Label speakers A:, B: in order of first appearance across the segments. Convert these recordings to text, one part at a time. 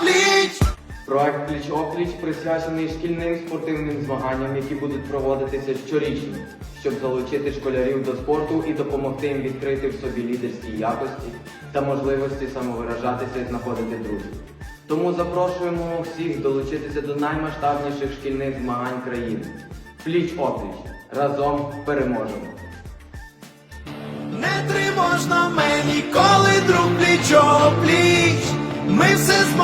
A: пліч.
B: Проект Пліч-опліч присвячений шкільним спортивним змаганням, які будуть проводитися щорічно, щоб залучити школярів до спорту і допомогти їм відкрити в собі лідерські якості та можливості самовиражатися і знаходити друзів. Тому запрошуємо всіх долучитися до наймасштабніших шкільних змагань країни. Пліч-опліч. Разом переможемо!
A: Не тривожно мені,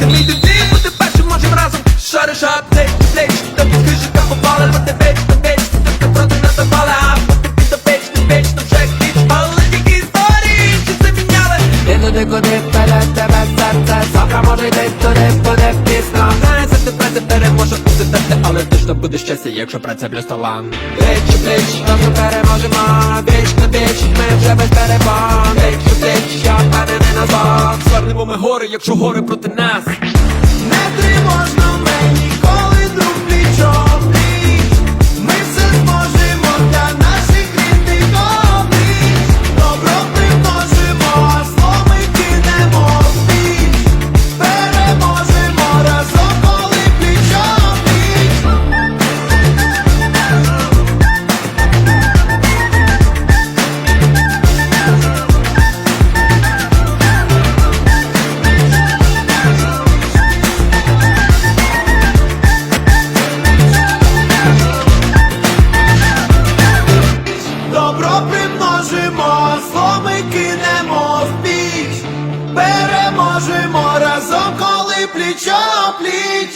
C: не вийде Мій дебі, бути першим можем разом Шариш аптеч, плеч, тобі крижика попали Бо ти ти ти проти під ти то вже кліч Але тільки історії, чи це міняли.
D: І туди, куди вперед тебе серце. Завтра може йти туди, буде пізно.
C: Знаю, за тебе тепер може бути терти Але точно буде щастя, якщо праця плюс талант
D: Пліч у пліч, разом переможемо. Біч на біч, ми вже без перебон Пліч у я зло
C: ми гори, якщо гори проти нас
A: Добро примножимо, зло кинемо в піч. Переможемо разом, коли пліч.